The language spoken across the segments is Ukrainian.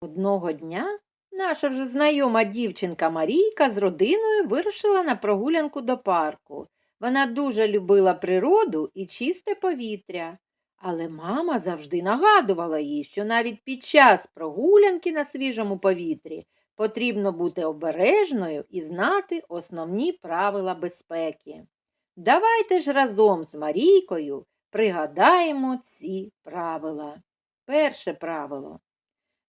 Одного дня наша вже знайома дівчинка Марійка з родиною вирушила на прогулянку до парку. Вона дуже любила природу і чисте повітря. Але мама завжди нагадувала їй, що навіть під час прогулянки на свіжому повітрі потрібно бути обережною і знати основні правила безпеки. Давайте ж разом з Марійкою пригадаємо ці правила. Перше правило.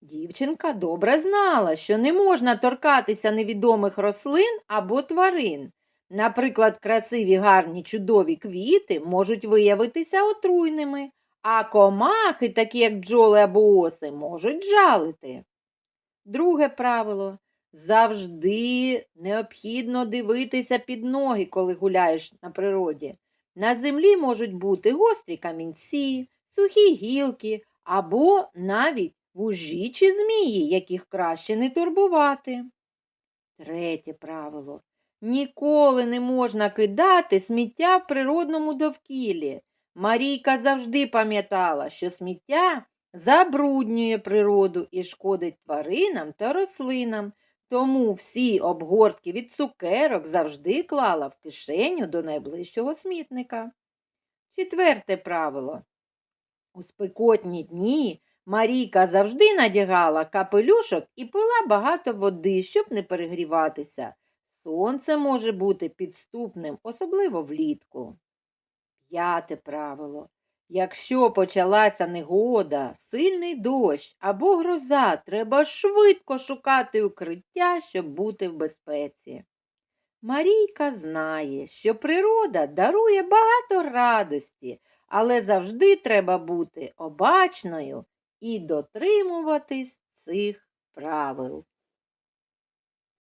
Дівчинка добре знала, що не можна торкатися невідомих рослин або тварин. Наприклад, красиві гарні чудові квіти можуть виявитися отруйними, а комахи, такі як бджоли або оси, можуть жалити. Друге правило. Завжди необхідно дивитися під ноги, коли гуляєш на природі. На землі можуть бути гострі камінці, сухі гілки або навіть вужі чи змії, яких краще не турбувати. Третє правило. Ніколи не можна кидати сміття в природному довкіллі. Марійка завжди пам'ятала, що сміття забруднює природу і шкодить тваринам та рослинам, тому всі обгортки від цукерок завжди клала в кишеню до найближчого смітника. Четверте правило. У спекотні дні Марійка завжди надягала капелюшок і пила багато води, щоб не перегріватися. Сонце може бути підступним, особливо влітку. П'яте правило. Якщо почалася негода, сильний дощ або гроза, треба швидко шукати укриття, щоб бути в безпеці. Марійка знає, що природа дарує багато радості, але завжди треба бути обачною і дотримуватись цих правил.